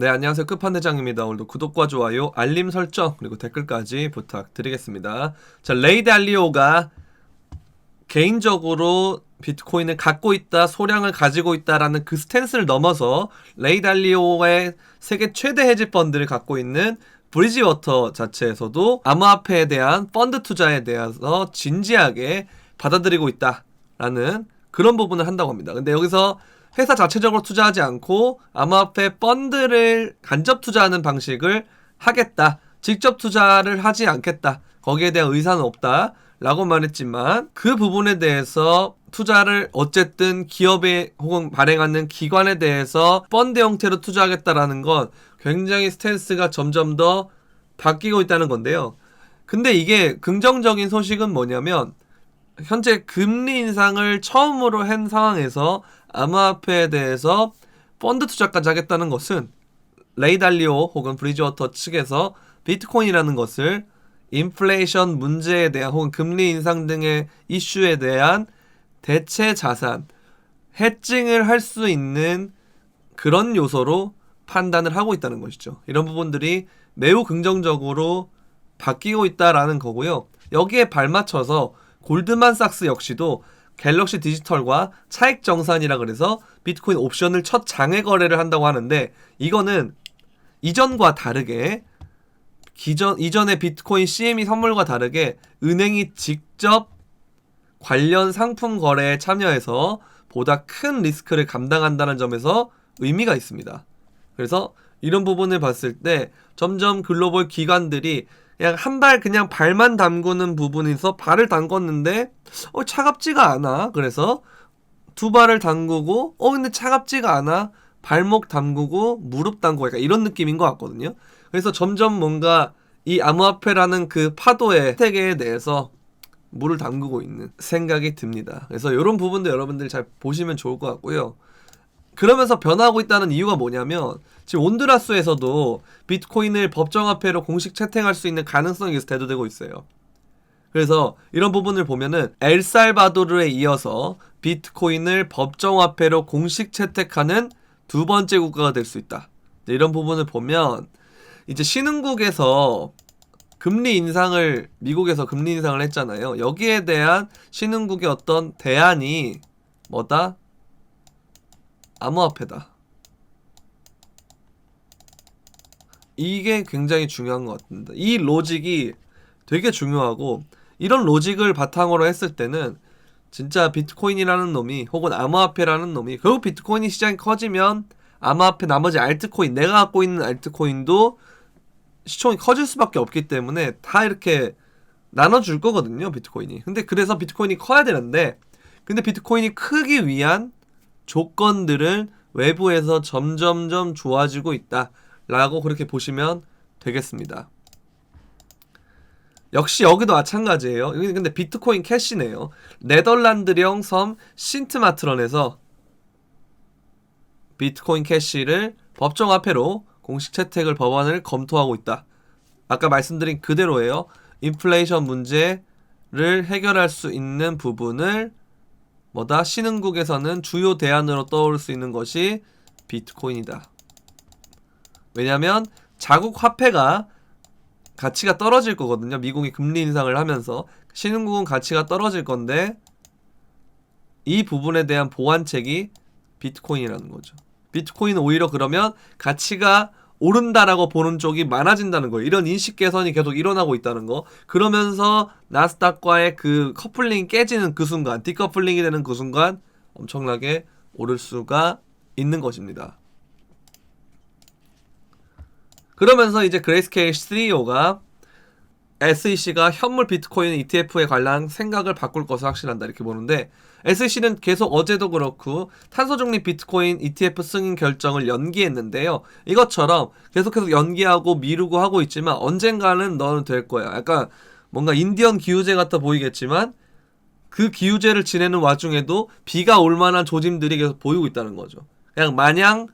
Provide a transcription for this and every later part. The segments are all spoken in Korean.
네, 안녕하세요. 끝판대장입니다. 오늘도 구독과 좋아요, 알림 설정, 그리고 댓글까지 부탁드리겠습니다. 자, 레이 달리오가 개인적으로 비트코인을 갖고 있다, 소량을 가지고 있다라는 그 스탠스를 넘어서 레이 달리오의 세계 최대 헤지 펀드를 갖고 있는 브리지워터 자체에서도 암호화폐에 대한 펀드 투자에 대해서 진지하게 받아들이고 있다라는 그런 부분을 한다고 합니다. 근데 여기서 회사 자체적으로 투자하지 않고 암호화폐 펀드를 간접 투자하는 방식을 하겠다. 직접 투자를 하지 않겠다. 거기에 대한 의사는 없다. 라고 말했지만 그 부분에 대해서 투자를 어쨌든 기업에 혹은 발행하는 기관에 대해서 펀드 형태로 투자하겠다라는 건 굉장히 스탠스가 점점 더 바뀌고 있다는 건데요. 근데 이게 긍정적인 소식은 뭐냐면 현재 금리 인상을 처음으로 한 상황에서 암호화폐에 대해서 펀드 투자까지 하겠다는 것은 레이달리오 혹은 브리지워터 측에서 비트코인이라는 것을 인플레이션 문제에 대한 혹은 금리 인상 등의 이슈에 대한 대체 자산, 해칭을 할 수 있는 그런 요소로 판단을 하고 있다는 것이죠. 이런 부분들이 매우 긍정적으로 바뀌고 있다라는 거고요. 여기에 발맞춰서 골드만삭스 역시도 갤럭시 디지털과 차익 정산이라 그래서 비트코인 옵션을 첫 장외 거래를 한다고 하는데 이거는 이전과 다르게 기존 이전의 비트코인 CME 선물과 다르게 은행이 직접 관련 상품 거래에 참여해서 보다 큰 리스크를 감당한다는 점에서 의미가 있습니다. 그래서 이런 부분을 봤을 때 점점 글로벌 기관들이 그냥 한 발 그냥 발만 담그는 부분에서 발을 담궜는데 어 차갑지가 않아. 그래서 두 발을 담그고 어 근데 차갑지가 않아. 발목 담그고 무릎 담그고 약간 이런 느낌인 것 같거든요. 그래서 점점 뭔가 이 암호화폐라는 그 파도의 세계에 대해서 물을 담그고 있는 생각이 듭니다. 그래서 이런 부분도 여러분들 잘 보시면 좋을 것 같고요. 그러면서 변화하고 있다는 이유가 뭐냐면 지금 온두라스에서도 비트코인을 법정화폐로 공식 채택할 수 있는 가능성이 계속 대두되고 있어요. 그래서 이런 부분을 보면은 엘살바도르에 이어서 비트코인을 법정화폐로 공식 채택하는 두 번째 국가가 될 수 있다. 이런 부분을 보면 이제 신흥국에서 금리 인상을 미국에서 금리 인상을 했잖아요. 여기에 대한 신흥국의 어떤 대안이 뭐다? 암호화폐다. 이게 굉장히 중요한 것 같습니다. 이 로직이 되게 중요하고 이런 로직을 바탕으로 했을 때는 진짜 비트코인이라는 놈이 혹은 암호화폐라는 놈이 결국 비트코인이 시장이 커지면 암호화폐 나머지 알트코인 내가 갖고 있는 알트코인도 시총이 커질 수밖에 없기 때문에 다 이렇게 나눠줄 거거든요 비트코인이 근데 그래서 비트코인이 커야 되는데 근데 비트코인이 크기 위한 조건들은 외부에서 점점점 좋아지고 있다 라고 그렇게 보시면 되겠습니다. 역시 여기도 마찬가지예요. 여기 근데 비트코인 캐시네요. 네덜란드령 섬 신트마트런에서 비트코인 캐시를 법정 화폐로 공식 채택을 법안을 검토하고 있다. 아까 말씀드린 그대로예요. 인플레이션 문제를 해결할 수 있는 부분을 뭐다 신흥국에서는 주요 대안으로 떠올 수 있는 것이 비트코인이다. 왜냐하면 자국 화폐가 가치가 떨어질 거거든요. 미국이 금리 인상을 하면서 신흥국은 가치가 떨어질 건데 이 부분에 대한 보완책이 비트코인이라는 거죠. 비트코인은 오히려 그러면 가치가 오른다라고 보는 쪽이 많아진다는 거예요. 이런 인식 개선이 계속 일어나고 있다는 거. 그러면서 나스닥과의 그 커플링이 깨지는 그 순간, 디커플링이 되는 그 순간 엄청나게 오를 수가 있는 것입니다. 그러면서 이제 그레이스케일 CEO가 SEC가 현물 비트코인 ETF에 관한 생각을 바꿀 것을 확신한다 이렇게 보는데 SEC는 계속 어제도 그렇고 탄소 중립 비트코인 ETF 승인 결정을 연기했는데요. 이것처럼 계속해서 연기하고 미루고 하고 있지만 언젠가는 너는 될 거야. 약간 뭔가 인디언 기후제 같아 보이겠지만 그 기후제를 지내는 와중에도 비가 올 만한 조짐들이 계속 보이고 있다는 거죠. 그냥 마냥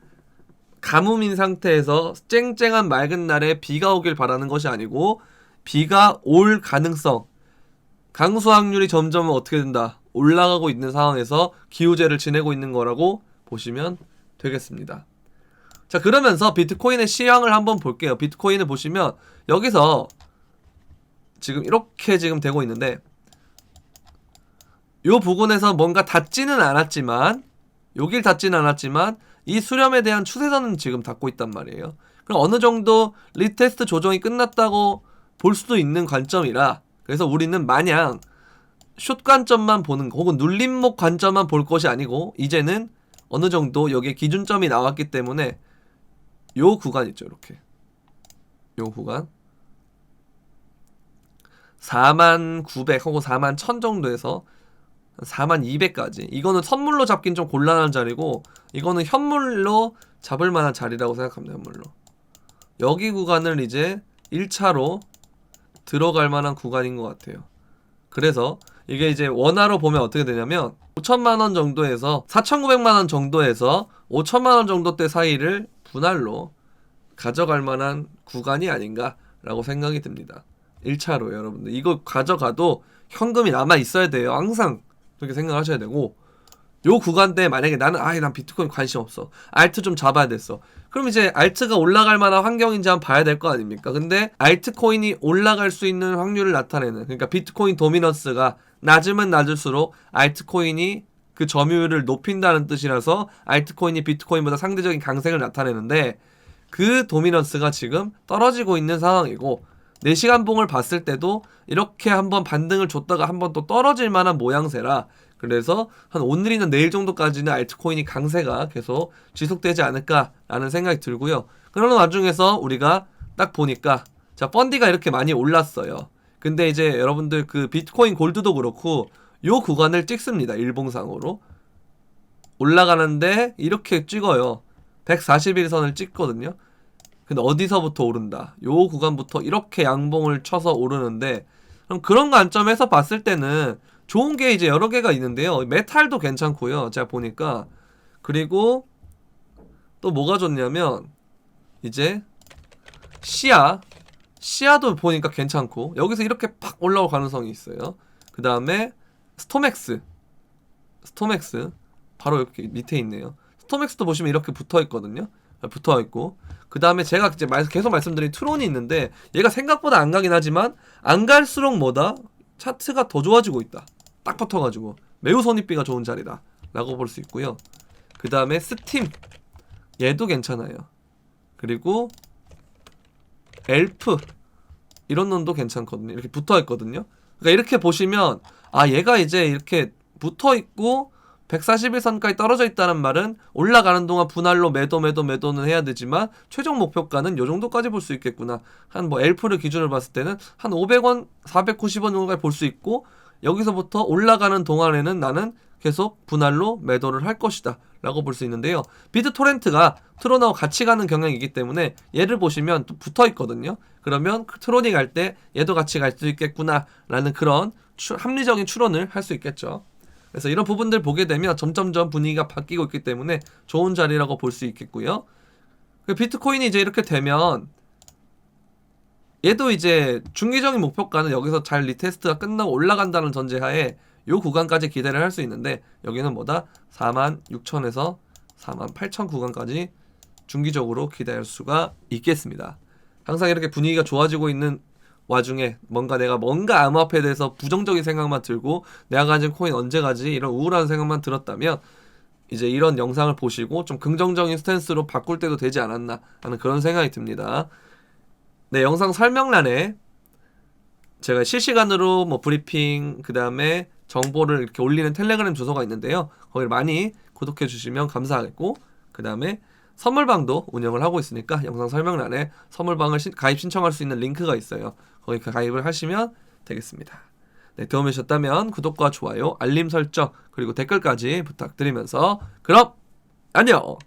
가뭄인 상태에서 쨍쨍한 맑은 날에 비가 오길 바라는 것이 아니고 비가 올 가능성, 강수 확률이 점점 어떻게 된다 올라가고 있는 상황에서 기후제를 지내고 있는 거라고 보시면 되겠습니다. 자 그러면서 비트코인의 시황을 한번 볼게요. 비트코인을 보시면 여기서 지금 이렇게 지금 되고 있는데 요 부분에서 뭔가 닿지는 않았지만 여길 닿지는 않았지만 이 수렴에 대한 추세선은 지금 닿고 있단 말이에요. 그럼 어느 정도 리테스트 조정이 끝났다고 볼 수도 있는 관점이라 그래서 우리는 마냥 숏 관점만 보는 거, 혹은 눌림목 관점만 볼 것이 아니고 이제는 어느 정도 여기에 기준점이 나왔기 때문에 요 구간 있죠 이렇게. 요 구간. 4만 900 혹은 4만 1000 정도에서 4만 200까지. 이거는 선물로 잡긴 좀 곤란한 자리고 이거는 현물로 잡을 만한 자리라고 생각합니다 현물로. 여기 구간을 이제 1차로 들어갈 만한 구간인 것 같아요. 그래서 이게 이제 원화로 보면 어떻게 되냐면 5천만 원 정도에서 4,900만 원 정도에서 5천만 원 정도 대 사이를 분할로 가져갈 만한 구간이 아닌가라고 생각이 듭니다. 1차로 여러분들. 이거 가져가도 현금이 남아 있어야 돼요. 항상 그렇게 생각하셔야 되고. 요 구간대 만약에 나는 아이 난 비트코인 관심 없어. 알트 좀 잡아야 됐어 그럼 이제 알트가 올라갈 만한 환경인지 한번 봐야 될 거 아닙니까? 근데 알트코인이 올라갈 수 있는 확률을 나타내는 그러니까 비트코인 도미넌스가 낮으면 낮을수록 알트코인이 그 점유율을 높인다는 뜻이라서 알트코인이 비트코인보다 상대적인 강세를 나타내는데 그 도미넌스가 지금 떨어지고 있는 상황이고 4시간 봉을 봤을 때도 이렇게 한번 반등을 줬다가 한번 또 떨어질 만한 모양새라 그래서 한 오늘이나 내일 정도까지는 알트코인이 강세가 계속 지속되지 않을까라는 생각이 들고요. 그러는 와중에서 우리가 딱 보니까 자 펀디가 이렇게 많이 올랐어요. 근데 이제 여러분들 그 비트코인 골드도 그렇고 요 구간을 찍습니다. 일봉상으로 올라가는데 이렇게 찍어요. 141선을 찍거든요. 근데 어디서부터 오른다? 요 구간부터 이렇게 양봉을 쳐서 오르는데 그럼 그런 관점에서 봤을 때는 좋은 게 이제 여러 개가 있는데요. 메탈도 괜찮고요. 제가 보니까 그리고 또 뭐가 좋냐면 이제 시야 시야도 보니까 괜찮고 여기서 이렇게 팍 올라올 가능성이 있어요. 그 다음에 스토맥스 스토맥스 바로 이렇게 밑에 있네요. 스토맥스도 보시면 이렇게 붙어 있거든요. 붙어 있고 그 다음에 제가 이제 말- 계속 말씀드린 트론이 있는데 얘가 생각보다 안 가긴 하지만 안 갈수록 뭐다 차트가 더 좋아지고 있다. 딱 붙어가지고 매우 선입비가 좋은 자리다 라고 볼 수 있고요. 그 다음에 스팀 얘도 괜찮아요. 그리고 엘프 이런 놈도 괜찮거든요. 이렇게 붙어 있거든요. 그러니까 이렇게 보시면 아 얘가 이제 이렇게 붙어 있고 141선까지 떨어져 있다는 말은 올라가는 동안 분할로 매도 매도 매도는 해야 되지만 최종 목표가는 요 정도까지 볼 수 있겠구나. 한 뭐 엘프를 기준으로 봤을 때는 한 500원, 490원 정도까지 볼 수 있고 여기서부터 올라가는 동안에는 나는 계속 분할로 매도를 할 것이다. 라고 볼 수 있는데요. 비트 토렌트가 트론하고 같이 가는 경향이기 때문에 얘를 보시면 또 붙어 있거든요. 그러면 그 트론이 갈 때 얘도 같이 갈 수 있겠구나. 라는 그런 추- 합리적인 추론을 할 수 있겠죠. 그래서 이런 부분들 보게 되면 점점점 분위기가 바뀌고 있기 때문에 좋은 자리라고 볼 수 있겠고요. 그 비트코인이 이제 이렇게 되면 얘도 이제 중기적인 목표가는 여기서 잘 리테스트가 끝나고 올라간다는 전제하에 요 구간까지 기대를 할 수 있는데 여기는 뭐다? 4만 6천에서 4만 8천 구간까지 중기적으로 기대할 수가 있겠습니다. 항상 이렇게 분위기가 좋아지고 있는 와중에 뭔가 내가 뭔가 암호화폐에 대해서 부정적인 생각만 들고 내가 가진 코인 언제 가지 이런 우울한 생각만 들었다면 이제 이런 영상을 보시고 좀 긍정적인 스탠스로 바꿀 때도 되지 않았나 하는 그런 생각이 듭니다. 네, 영상 설명란에 제가 실시간으로 뭐 브리핑 그 다음에 정보를 이렇게 올리는 텔레그램 주소가 있는데요. 거기를 많이 구독해 주시면 감사하겠고 그 다음에 선물방도 운영을 하고 있으니까 영상 설명란에 선물방을 신- 가입 신청할 수 있는 링크가 있어요. 거기 가입을 하시면 되겠습니다. 네, 도움이 되셨다면 구독과 좋아요, 알림 설정 그리고 댓글까지 부탁드리면서 그럼 안녕.